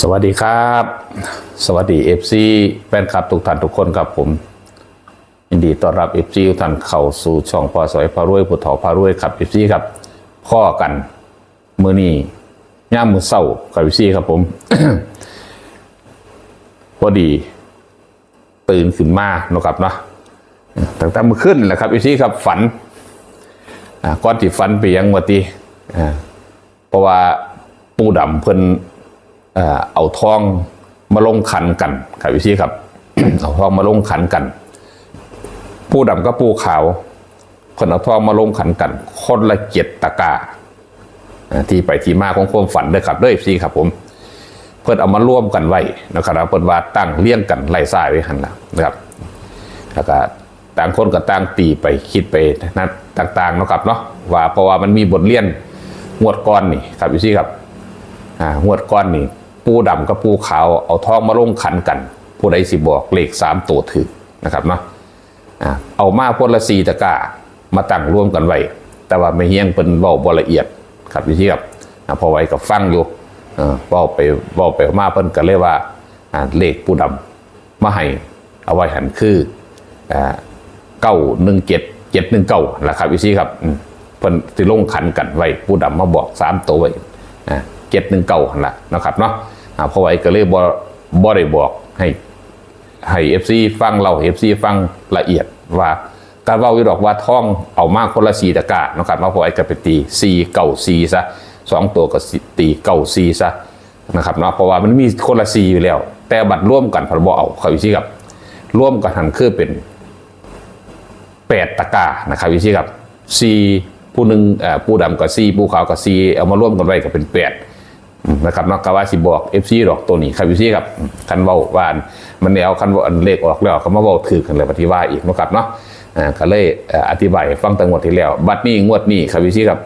สวัสดีครับ สวัสดีเอฟซีแฟนคลับทุกท่านทุกคนครับผมยินดีต้อนรับเอฟซีทุกท่านเข้าสู่ช่องพอสวยพารวยผู้ถอพารวยครับเอฟซีครับพ่อกันมือนี้ย่ามมือเศร้ากับเอฟซีครับผม พอดี ตื่นขึ้นมาเนาะครับเนาะตั้งแต่เมื่อขึ้นแหละครับเอฟซีครับฝันก้อนที่ฝันไปยังวัตีอ่เพราะว่าปูดำเพิ่น เอาทองมาลงขันกันครับพี่ครับ เอาทองมาลงขันกันผู้ดำกับผู้ขาวคนเอาทองมาลงขันกัน คนละเจ็ดตะกาที่ไปที่มาของความฝันเด้อครับเด้อพี่ครับ ผม เพื่อนเอามาร่วมกันไว้นะครับเพื่อนว่าตั้งเลี้ยงกันไล่ซ้ายไว้หันละนะครับแล้วก็ต่างคนก็ต่างตีไปคิดไปนะต่างๆนะครับเนาะว่าเพราะว่ามันมีบทเรียนงวดก้อนนี่ครับพี่ครับอ่างวดก้อนนี่ ปูดำกับปูขาวเอาทองมาลงขันกัน ผู้ใดสิบอกเลขสามตัวถือนะครับเนาะเอามาพละสีตะกามาตั้งร่วมกันไว้ แต่ว่าไม่เฮี้ยงเป็นเบาบละเอียดครับพี่ครับพอไว้กับฟังอยู่เบาไปเบาไปมาเพิ่นกันเลยว่าเลขปูดำมาให้เอาไว้หันคือเก้าหนึ่งเจ็ดเจ็ดหนึ่งเก้าแหละครับพี่ครับเพิ่นสิลงขันกันไว้ปูดำมาบอกสามตัวไว้เจ็ดหนึ่งเก่าหันละนะครับเนาะ เพราะไว้ก็เลยบ่บ่ได้บอกให้ให้เอฟซีฟังเราเอฟซีฟังละเอียดว่าการเว่าวิดอกว่าท่องเอามากคนละสีตะกร้านะครับมาพอไอ้ก็ไปตีซีเก่าซีซะสองตัวก็ตีเก่าซีซะนะครับเนาะเพราะว่ามันมีคนละซีอยู่แล้ว แต่บัตรร่วมกันพันบ่เอาเขาวิธีกับร่วมกันหันคือเป็นแปดตะกร้านะครับวิธีครับซีผู้หนึ่งเอ่อผู้ดำกับซีผู้ขาวกับซีเอามาร่วมกันไว้ก็เป็นแปด นะครับนอกกว่าสิบอกเอฟซีดอกตัวนี้ครับวิธีครับคันเบาว่านมันแนวคันว่าอันเลขออกแล้วเขามาเบาถือกันเลยปฏิว่าอีกนะครับเนาะอ่าก็เลยอธิบายฟังตั้งหมดที่แล้ว บัดนี้งวดนี้ครับวิธีครับ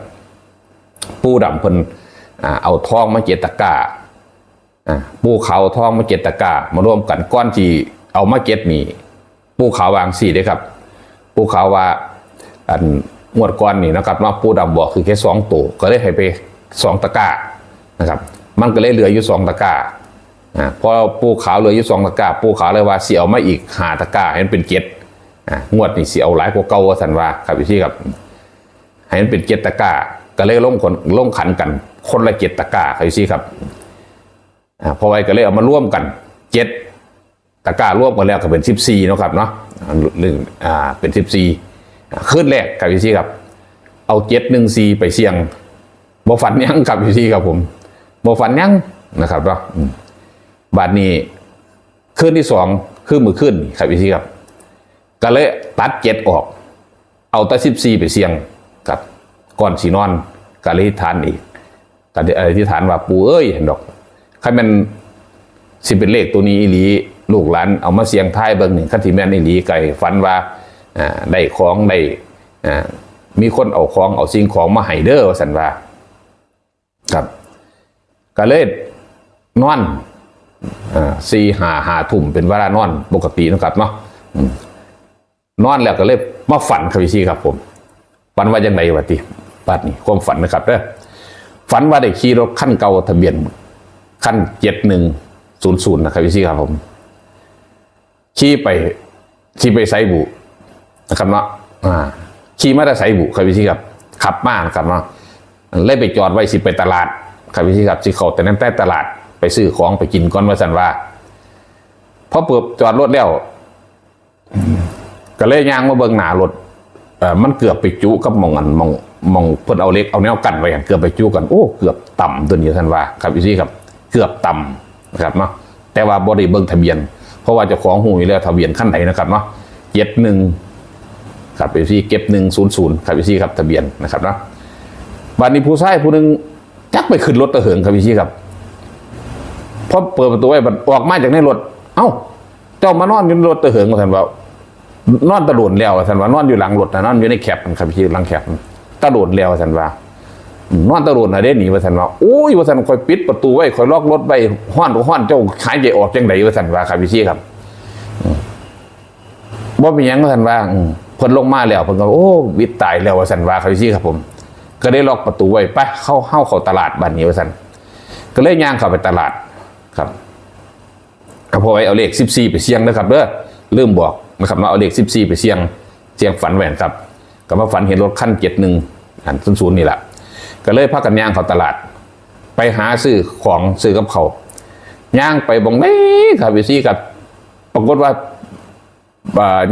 ผู้ดำเพิ่นอ่าเอาทองมาเจตะกาอ่าปูเขาวทองมาเกตตะกามาร่วมกันก้อนที่เอามาเก็ตนี่ปูขาววางสี่ได้ครับปูขาวว่าอันงวดก้อนนี่นะครับว่าปูดำบอกคือแค่สองตัวก็เลยให้ไปสองตะกานะครับ มันก็เลยเหลืออยู่สองตะกร้าอ่าพอปูขาวเหลืออยู่สองตะกร้าปูขาวเลยว่าเสียเอามาอีกหาตะกร้าให้มันเป็นเจ็ดอ่างวดนี่เสียเอาหลายกว่าเก่าวสันว่าครับพี่ครับให้มันเป็นเจ็ดตะกร้าก็เลยลงคนลงขันกัน คนละเจ็ดตะกร้าครับพี่ครับอ่าพอไว้ก็เลยเอามาร่วมกันเจ็ดตะกร้าร่วมกันแล้วก็เป็นสิบสี่นาะครับเนาะอ่าหนึ่งอ่าเป็นสิบสี่ขึ้นแรกกับพี่ซี่ครับ เอาเจ็ดหนึ่งสี่ไปเสี่ยงบ่ฝันยังกับพี่ซี่ครับผม บ่ฝันยังนะครับเนาะอืมบาทนี้ขึ้นที่สองคือมือขึ้นครับพี่ซี่ครับ ก็เลยตัดเจ็ดออก เอาแต่สิบสี่ไปเสี่ยงกับ ก่อนสีนอนก็เลยทานอีกก็ได้อะไรที่ฐานว่าปูเอ้ยเห็นดอกใครมันสิเป็นเลขตัวนี้อีหลีลูกหลานเอามาเสียงท้ายเบิ่งนี่คันที่แม่นอีหลีไก่ฝันว่าได้ของได้มีคนเอาของเอาสิ่งของมาให้เด้อสันว่าครับ ก็เลยนอนอ่าสี่หาหาทุ่มเป็นเวลานอนปกตินะครับเนาะนอนแล้วก็เลยมาฝันครับพี่ชีครับผม ฝันว่ายังไงวะติปัดนี่ความฝันนะครับเด้อฝันว่าได้ขี่รถขั้นเก่าทะเบียนขั้นเจ็ดหนึ่งศูนย์ศูนย์นะครับพี่ซี่ครับผมขี่ไปขี่ไปไซบุนะครับเนาะขี่มาแต่ไซบุครับพี่ซี่ครับขับมานะครับเนาะเลยไปจอดไว้สิไปตลาด ครับพี่ซี่ครับสิเขาแต่นั้นแต่ตลาดไปซื้อของไปกินก้อนว่าสันว่าพอเปิดจอดรถแล้วก็เลยย่างมาเบิ่งหนารถเออมันเกือบไปจุกับมองอันมองมองเพิ่นเอาเล็กเอาแนวกันไว้กันเกือบไปจุกันโอ้เกือบต่ำตัวนี้ท่านว่า ครับพี่ซี่ครับ เกือบต่ำนะครับเนาะแต่ว่าบริเบิงทะเบียน เพราะว่าเจ้าของหูอยู่แล้วทะเบียนขั้นไหนนะครับเนาะเจ็ดหนึ่งครับไปที่เก็บหนึ่งศูนย์ศูนย์ครับไปที่ครับทะเบียนนะครับเนาะบัดนี้ผู้ชายผู้หนึ่ง ไปขึ้นรถตะเหิงครับพี่ชี่ครับพอเปิดประตูไว้บัดออกมาจากในรถ เอ้า เจ้ามานอนอยู่ในรถตะเหิงมาท่านว่านอนตะโดนแล้วท่านว่านอนอยู่หลังรถนะนอนอยู่ในแคปครับพี่ชี่หลังแคปตะโดนแล้วท่านว่านอนตะโดนนะเด้หนีว่าสันว่าโอ้ยว่าสันคอยปิดประตูไว้คอยล็อกรถไว้ห้อนห้อนเจ้าหายใจออกจังไดว่าสันว่าครับพี่ชี้ครับอืมบ่เป็นหยังว่าสันว่าเพิ่นลงมาแล้วเพิ่นก็โอ้วิตตายแล้วว่าสันว่าครับพี่ชี้ครับผม ก็ได้ล็อกประตูไว้ไปเข้าเข้าเข้าตลาดบ้านนี้ว่าสันก็เลยย่างเข้าไปตลาดครับก็พอไว้เอาเลขสิบสี่ไปเสี่ยงนะครับเด้อลืมบอกนะครับว่าเอาเลขสิบสี่ไปเสี่ยงเสี่ยงฝันแหวนครับก็มาฝันเห็นรถขั้นเจ็ดหนึ่งอันศูนย์ศูนย์นี่แหละก็เลยพากันย่างเขาตลาด ไปหาซื้อของซื้อกับเขาย่างไปบงไม่ครับพี่ซี่กับปรากฏว่า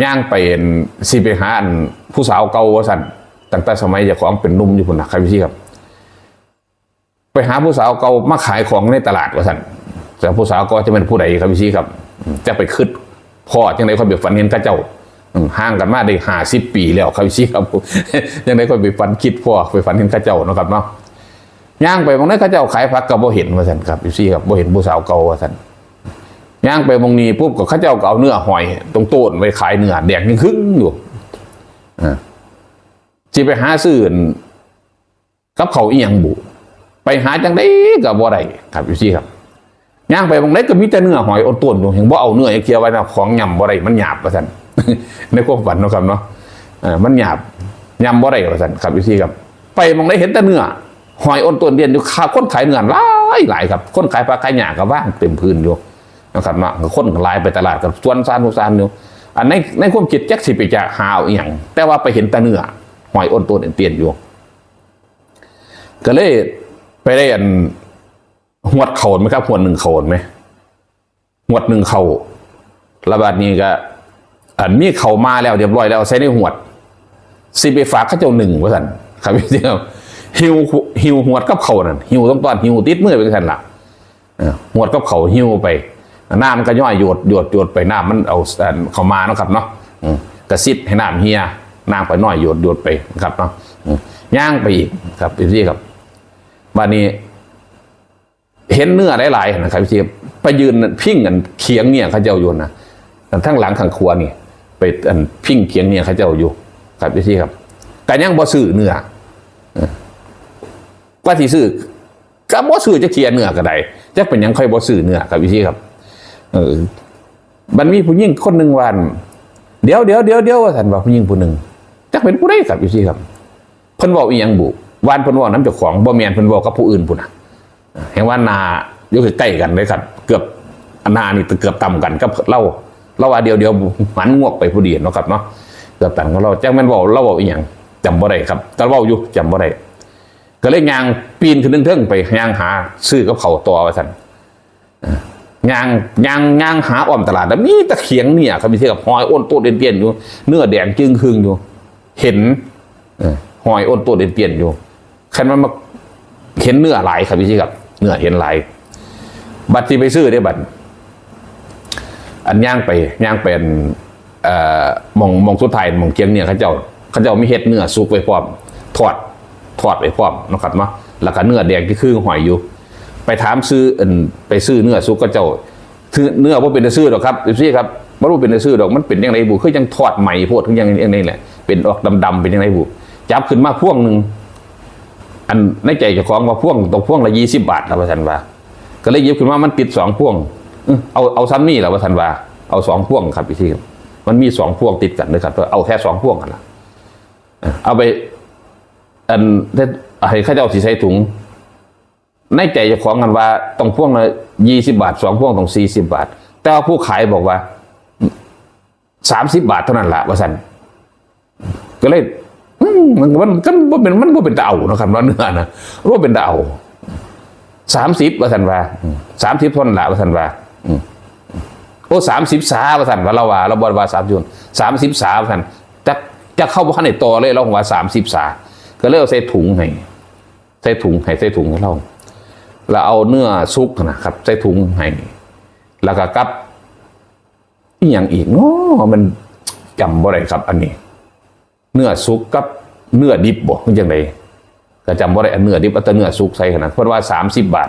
ย่างไปเห็นสิไปหาอันผู้สาวเก่าว่าสัน ตั้งแต่สมัยเจ้าของเป็นนุ่มอยู่คนนะครับพี่ครับ ไปหาผู้สาวเก่ามาขายของในตลาดว่าสันแต่ผู้สาวก็จะเป็นผู้ใดครับพี่ซี่ครับ จะไปคืดพ่อจังไดค่อยไปฝันเห็นข้าเจ้าห่างกันมาได้ห้าสิบปีแล้วครับพี่ซี่ครับยังไดค่อยไปฝันคิดพ่อไปฝันเห็นข้าเจ้านะครับเนาะย่างไปมองนั้นเขาเจ้าขายผักกับบ่เห็นว่าสันครับพี่ซี่ครับบ่เห็นผู้สาวเก่าว่าสันย่างไปมองนี้ปุ๊บก็เขาเจ้าก็เอาเนื้อหอย ตรงโต้นไว้ขายเนื้อแดงยังครึ่งอยู่อ่า จีไปหาซื้ออั่นกับเขาอีหยังบุไปหาจังได้กับบ่ได้ครับพี่ซี่ครับย่างไปมองไหนก็มีแต่เนื้อหอยอดต้นอยู่เห็นบ่เอาเนื้อไอ้เคียวไว้นะของยำบ่ได้มันหยาบว่าสันในความฝันนะครับเนาะมันหยาบยำบ่ได้ว่าสันครับพี่ซี่ครับ ไปมองไหนเห็นแต่เนื้อหอยอ้นต้นเดียนอยู่ข้าคนขายเนื้อหลายหลายครับ คนขายปลาขายหยาก็ว่างเต็มพื้นอยู่นะครับเนาะคนหลายไปตลาดกับสวนซานทุกซานอยู่อันในในความคิดแจ็คสิไปจะหาเอาอหย่างแต่ว่าไปเห็นแต่เนื้อ หอยอ้นต้นเตียนอยู่ ก็เลยไปได้อันหวดเข่าไหมครับหวดหนึ่งเข่าไหมหวดหนึ่งเข่าระบาดนี้ก็อันมีเข่ามาแล้วเรียบร้อยแล้วใช้ในหวดสิไปฝากข้าเจ้าหนึ่งว่าสันครับพี่เจ้าหิวหิวหวดกับเขานั่นหิวต้องตอนหิวติดมือไปสันละหวดกับเขาหิวไปน้ำมันก็ย่อยโยดโยดโยดไปน้ำมันเอาเขามาเนาะครับเนาะกระซิดให้น้ำเฮีย น้ำไปน้อยโยดโยดไปนะครับเนาะย่างไปอีกครับพี่ครับบัดนี้ เห็นเนื้อหลายๆนะครับพี่ไปยืนพิ้งกันเคียงเนี่ยเขาเจ้าอยู่นะทั้งหลังข้างครัวนี่ ไปอันพิ้งเคียงเนี่ยเขาเจ้าอยู่ ครับพี่ครับแต่ยังบ่ซื้อเนื้อเออว่าที่ซื้อก็บ่ซื้อจะเคียเนื้อก็ได้จะเป็นยังค่อยบ่ซื้อเนื้อครับพี่ครับ เออมันมีผู้หญิงคนหนึ่งวัน เดี๋ยวเดี๋ยวเดี๋ยวเดี๋ยวว่าสันว่าผู้หญิงผู้หนึ่ง จักเป็นผู้ใดครับพี่ครับเพิ่นบอกอีหยังบุวานเพิ่นบอกน้ำเจ้าของบ่แม่นเพิ่นบอกกับผู้อื่นพุ่นน่ะเห็นว่านาอยู่ใกล้กันเลยครับ เกือบนานี่เกือบต่ำกันกับเล่าเล่าว่าเดียวเดียวหันงวกไปผู้เดียวเนาะครับเนาะเกือบต่ำกับเราจ้าแม่นบอกเล่าบอกอีหยังจำบ่ได้ครับแต่เล่าอยู่จำบ่ได้ก็เลยยางปีนขึ้นเทิงๆไปยางหาซื้อกับเขาตัวว่าสันยางยางยางหาอ้อมตลาดแล้วมีตะเขียงเนี่ยครับมีเทียกับหอยอ้นโตเตียนๆอยู่ เนื้อแดงจึงคึงอยู่ เห็นเออหอยอ้นโตเตียนๆอยู่แค่มันมาเห็นเนื้อหลายครับพี่ชีครับเนื้อเห็นหลายบัตรที่ไปซื้อได้บัตรอันย่างไปย่างเป็นเอ่อหมองหมองสุดท้ายหมองเกียงเนี่ยเขาเจ้าเขาเจ้ามีเห็ดเนื้อซุกไว้พร้อมทอดทอดไว้พร้อมเนาะครับเนาะแล้วก็เนื้อแดงที่คือหอยอยู่ ไปถามซื้ออันไปซื้อเนื้อซุกก็เจ้าซื้อเนื้อว่าเป็นแต่ซื้อหรอกครับพี่ครับไม่รู้เป็นแต่ซื้อหรอกมันเป็นยังไงบุคือยังทอดใหม่โพดถึงยังยังไงแหละ เป็นออกดำๆเป็นยังไงบุจับขึ้นมาพ่วงหนึ่งอันในใจเจ้าของว่าพ่วงตกพ่วงละยี่สิบบาทแล้วว่าสันว่า ก็เลยยิบขึ้นมามันติดสองพ่วงเอาเอาซ้ำนี่แหละว่าสันว่าเอาสองพ่วงครับพี่ที่มันมีสองพ่วงติดกันเลยครับเอาแค่สองพ่วงกันละเอาไป อันให้ข้าเจ้าสีใส่ถุงในใจเจ้าของกันว่าต้องพ่วงละยี่สิบาทสองพ่วงต้องสี่สิบบาท แต่ว่าผู้ขายบอกว่าสามสิบบาทเท่านั้นแหละว่าสัน ก็เลยอืมมันมันก็เป็นมันเป็นตาเอานะครับเนื้อนะว่าเป็นตาเอาสามสิบว่าสันว่าสามสิบทนละว่าสันว่าโอ้สามสิบสาว่าสันว่าเราว่าเราบอกว่าสามจุนสามสิบสาว่าสันจะจะเข้าบ้านในต่อเลยเราว่าสามสิบสาก็เลยเอาใส่ถุงให้ใส่ถุงให้ใส่ถุงให้เราแล้วเอาเนื้อซุกนะครับ ใส่ถุงให้แล้วก็กับอีกอย่างอีกเนาะมันจำบ่ได้ครับ อันนี้ เนื้อสุกกับเนื้อดิบบ่มันจังไดก็จำว่าได้เนื้อดิบอาแต่เนื้อสุกใส่ขนาดเพราะว่าสามสิบบาท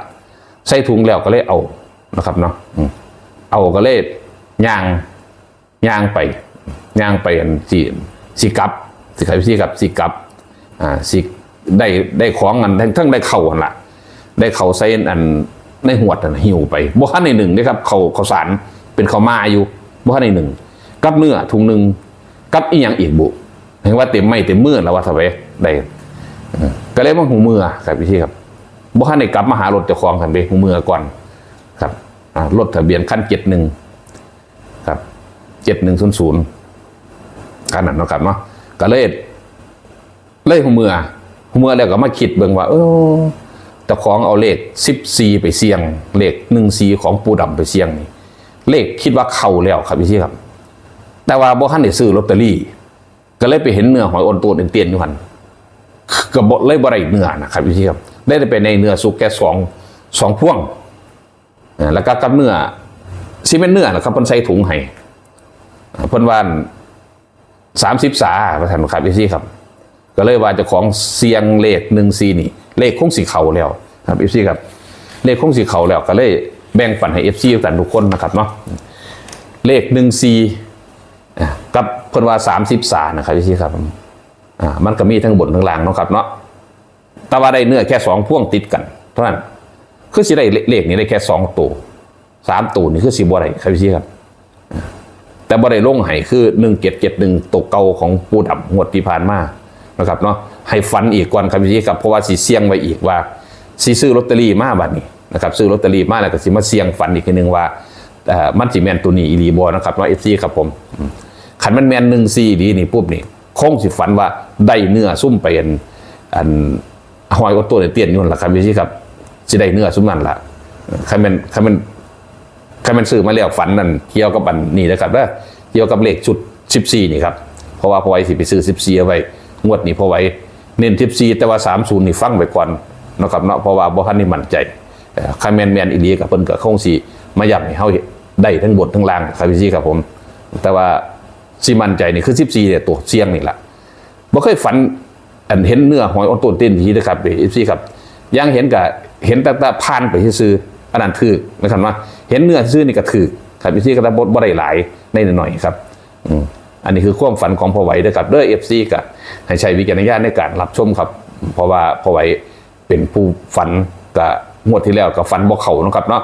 ใส่ถุงแล้วก็เลยเอานะครับเนาะเอาก็เลยย่างย่างไปย่างไปอันสี่สี่กับสีไข่สี่กับสี่กับอ่าสี่ได้ได้ของอันทั้งทั้งได้เข่าอันละได้เข่าใส่อันในหวดอันหิวไปบ่ทันในหนึ่งนะครับเข่าเข่าสารเป็นเข่ามาอยู่บ่ทันในหนึ่งกับเนื้อถุงหนึ่งกับอีหยังอีกบุ เห็นว่าเต็มไม่เต็มมือแล้วว่าทำไมได้ก็เลยมาหูมือครับพี่ที่ครับบ่ทันได้กลับมาหารถเจ้าของกันไปหูมือก่อน ครับรถทะเบียนขั้นเจ็ดหนึ่งครับเจ็ดหนึ่งศูนย์ศูนย์ขนาดเนาะครับเนาะก็เลยเลยหัวเมือหัวเมือแล้วก็มาคิดเบิ่งว่า เออแต่ของเอาเลขสิบสี่ไปเสี่ยง เลขหนึ่งสี่ของปูดำไปเสี่ยงนี่เลขคิดว่าเข้าแล้วครับพี่ชี่ครับ แต่ว่าบ่ทันได้ซื้อลอตเตอรี่ ก็เลยไปเห็นเนื้อหอยอ่อนตัวเตียนๆอยู่หันก็บ่เลยบ่ได้เนื้อนะครับพี่ชี่ครับได้แต่เป็นในเนื้อสุกแค่สองสองพ่วงแล้วก็กับเนื้อซีเมนเนื้อนะครับเพิ่นใส่ถุงให้เพิ่นว่าสามสิบสาประธานครับพี่ชี่ครับ ก็เลยว่าจะของเสียงเลขหนึ่งซีนี่เลขคงสีเขาแล้วครับเอฟซีครับเลขคงสีเขาแล้วก็เลยแบ่งปันให้เอฟซีกันทุกคนนะครับเนาะเลขหนึ่งซี กับเพิ่นว่าสามสิบสานะครับพี่ซีครับอ่ามันก็มีทั้งบนทั้งล่างเนาะครับเนาะแต่ว่าได้เนื้อแค่สองพ่วงติดกัน เท่านั้นคือสิได้เลขนี้ได้แค่สองตัวสามตัวนี่คือสิบ่ได้ครับพี่ซีครับ แต่บ่ได้ลงให้คือหนึ่งเจ็ดเจ็ดหนึ่งตกเก่าของปูดำงวดที่ผ่านมานะครับเนาะให้ฟันอีกก่อนครับพี่ครับเพราะว่าสีเสี่ยงไว้อีกว่าสีซื้อลอตเตอรี่มาบัดนี้นะครับซื้อลอตเตอรี่มาแล้วก็สิมาเสี่ยงฟันอีกทีหนึงว่า มันสิแมนตัวนี้อีหลีบอนะครับเนาะเอฟซีครับผมขันมันแมนหนึ่งซีดีนี่ปุ๊บนี่คงสิฝันว่าได้เนื้อซุ่มไปอันอันหอยอดตัวเตี้ยนอยู่นั่แหละครับพี่ครับสิได้เนื้อซุ่มนั่นละขันแมันขันแมันใครมันซื้อมาแล้วฝันนั่นเกี่ยวกับอันนี่นะครับว่าเกี่ยวกับเลขชุด14นี่ครับเพราะว่าพอไว้สิไปซื้อ14เอาไว้งวดนี้พอไว้เน้น14แต่ว่า30นี่ฟังไว้ก่อนนะครับเนาะเพราะว่าบ่ทันนี่มั่นใจแต่ใครแมนแมนอีลีกับเพิ่นก็คงสิมาย้ำให้เฮา ได้ทั้งบนทั้งล่างครับพี่ครับผม แต่ว่าสิมั่นใจนี่คือ14เนี่ยตัวเสี่ยงนี่แหละบ่เคยฝันอันเห็นเนื้อหอยอ่อนต้นเต้นทีนะครับเอฟซีครับยังเห็นกับเห็นแต่แต่ผ่านไปซื้ออันนั้นถือนะครับว่าเห็นเนื้อซื้อนี่ก็ถือครับเอฟซีก็ได้บดบ่ได้หลายในหน่อยครับอืมอันนี้คือความฝันของพ่อไหวเด้อครับด้อเอฟซีก็ให้ใช้วิจารณญาณในการรับชมครับ เพราะว่าพ่อไหวเป็นผู้ฝันกับงวดที่แล้วกับฝันบ่เข้านะครับเนาะ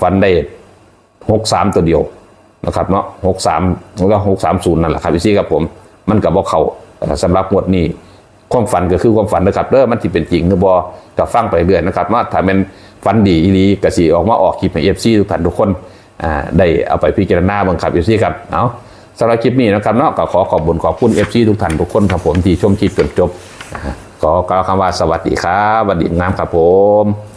ฝันได้ หกสามตัวเดียวนะครับเนาะหกสามแล้วก็หกสามศูนย์นั่นแหละครับพี่ซีครับผมมันกับว่าเขาเอ่อสำหรับงวดนี้ความฝันก็คือความฝันนะครับเด้อมันที่เป็นจริงหรือบ่กับฟังไปเรื่อยนะครับว่าถ้าเป็นฝันดีอีลีกสีออกมาออกคลิปให้เอฟซีทุกท่านทุกคนอ่าได้เอาไปพิจารณาบ้างคับเอฟซีครับเอาสำหรับคลิปนี้นะครับเนาะก็ขอขอบคุญขอบคุณเอฟซีทุกท่านทุกคนครับผมที่ชมคลิปจนจบขอกล่าวคำว่าสวัสดีครับสวัสดีงามครับผม